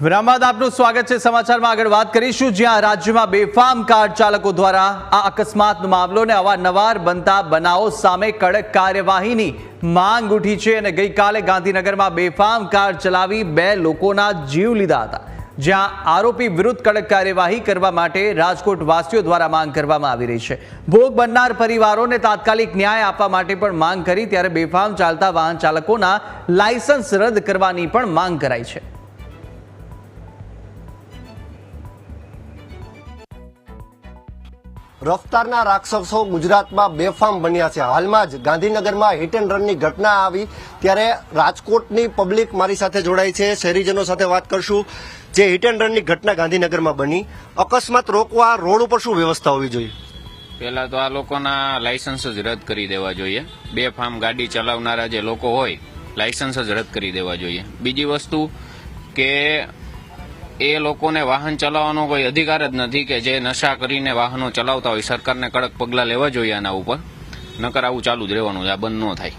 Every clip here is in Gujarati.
વિરામ આપનું સ્વાગત છે. સમાચારમાં આગળ વાત કરીશું. જ્યાં રાજ્યમાં બેફામ કાર ચાલકો દ્વારા આ અકસ્માતનો મામલો ને અવારનવાર બનતા બનાવો સામે કડક કાર્યવાહીની માંગ ઉઠી છે અને ગઈકાલે ગાંધીનગરમાં બેફામ કાર ચલાવી બે લોકોના જીવ લીધા હતા. જ્યાં આરોપી વિરુદ્ધ કડક કાર્યવાહી કરવા માટે રાજકોટ વાસીઓ દ્વારા માંગ કરવામાં આવી રહી છે. ભોગ બનનાર પરિવારોને તાત્કાલિક ન્યાય આપવા માટે પણ માંગ કરી, ત્યારે બેફામ ચાલતા વાહન ચાલકોના લાયસન્સ રદ કરવાની પણ માંગ કરાઈ છે. રફતારના રાક્ષસો ગુજરાતમાં બેફામ બન્યા છે. હાલમાં જ ગાંધીનગરમાં હિટ એન્ડ રનની ઘટના આવી, ત્યારે રાજકોટની પબ્લિક મારી સાથે જોડાઈ છે. શહેરીજનો સાથે વાત કરશું. જે હિટ એન્ડ રનની ઘટના ગાંધીનગરમાં બની. અકસ્માત રોકવા રોડ ઉપર શું વ્યવસ્થા હોવી જોઈએ? પહેલા તો આ લોકોના લાયસન્સ જ રદ કરી દેવા જોઈએ. બે ફાર્મ ગાડી ચલાવનારા જે લોકો હોય લાયસન્સ જ રદ કરી દેવા જોઈએ. બીજી વસ્તુ કે એ લોકોને વાહન ચલાવવાનો કોઈ અધિકાર જ નથી કે જે નશા કરીને વાહનો ચલાવતા હોય. સરકારને કડક પગલાં લેવા જોઈએ આના ઉપર. નકર આવું ચાલુ જ રહેવાનું આ બંધ ન થાય.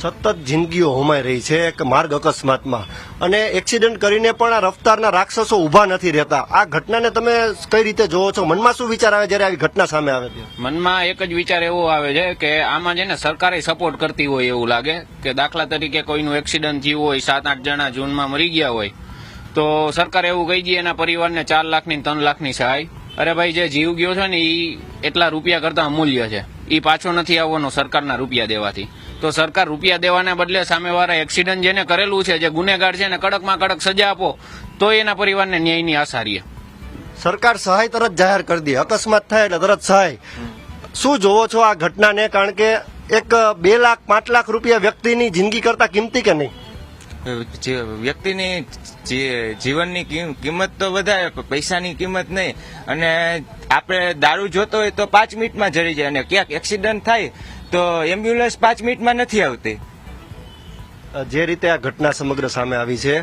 સતત જિંદગીઓ હોમાઈ રહી છે એક માર્ગ અકસ્માતમાં. અને એક્સિડન્ટ કરીને પણ આ રફતારના રાક્ષસો ઊભા નથી રહેતા. આ ઘટનાને તમે કઈ રીતે જોવો છો? મનમાં શું વિચાર આવે જ્યારે આવી ઘટના સામે આવે છે? મનમાં એક જ વિચાર એવો આવે છે કે આમાં છે ને સરકારે સપોર્ટ કરતી હોય એવું લાગે કે દાખલા તરીકે કોઈનું એક્સિડન્ટ થયું હોય સાત આઠ જણા જૂનમાં મરી ગયા હોય તો સરકાર એવું કહી દે એના પરિવારને ચાર લાખની ત્રણ લાખની સહાય. અરે ભાઈ, જે જીવ ગયો છે ને એ એટલા રૂપિયા કરતા અમૂલ્ય છે. એ પાછો નથી આવવાનો સરકારના રૂપિયા દેવાથી. તો સરકાર રૂપિયા દેવાના બદલે સામેવાળા એક્સિડન્ટ જેને કરેલું છે, જે ગુનેગાર છે એને કડકમાં કડક સજા આપો, તો એના પરિવારને ન્યાયની આશા રહીએ સરકાર સહાય તરત જાહેર કરી દે. અકસ્માત થાય એટલે તરત સહાય. શું જોવો છો આ ઘટનાને? કારણ કે એક બે લાખ, પાંચ લાખ રૂપિયા વ્યક્તિની જિંદગી કરતા કિંમતી કે નહીં? વ્યક્તિની જી- જીવનની કિમ- કિંમત તો વધારે પૈસાની કિંમત નહીં. અને આપણે દારૂ જોતો હોય તો પાંચ મિનિટમાં જરી જાય. અને ક્યાંક એક્સિડન્ટ થાય તો એમ્બ્યુલન્સ પાંચ મિનિટમાં નથી આવતી. જે રીતે આ ઘટના સમગ્ર સામે આવી છે.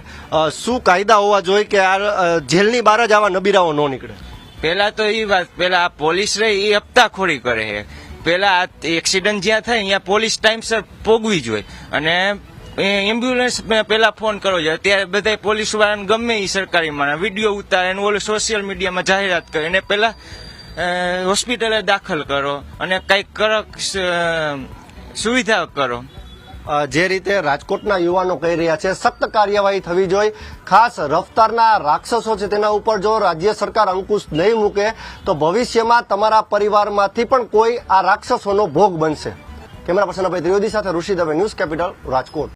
શું કાયદા હોવા જોઈએ કે આ જેલની બહાર જ આવા નબીરાઓ ન નીકળે? પેલા તો એ વાત પેલા આ પોલીસ રહે એ હપ્તાખોરી કરે છે. પેલા એક્સિડન્ટ જ્યાં થાય અહીંયા પોલીસ ટાઈમસર પોગવી જોઈએ. અને એમ્બ્યુલન્સ પેલા ફોન કરવો જોઈએ અત્યારે બધા પોલીસ વાળાને ગમે એ સરકારી માણસ. વીડિયો ઉતારે અને ઓલું સોશિયલ મીડિયામાં જાહેરાત કરે. એને પેલા હોસ્પિટલે દાખલ કરો અને કંઈક કડક સુવિધા કરો. જે રીતે રાજકોટના યુવાનો કહી રહ્યા છે, સખ્ત કાર્યવાહી થવી જોઈએ. ખાસ રફતારના રાક્ષસો છે તેના ઉપર જો રાજ્ય સરકાર અંકુશ નહીં મૂકે, તો ભવિષ્યમાં તમારા પરિવારમાંથી પણ કોઈ આ રાક્ષસોનો ભોગ બનશે. કેમેરા પર્સન અભય ત્રિવેદી સાથે ઋષિ દવે ન્યૂઝ કેપિટલ રાજકોટ.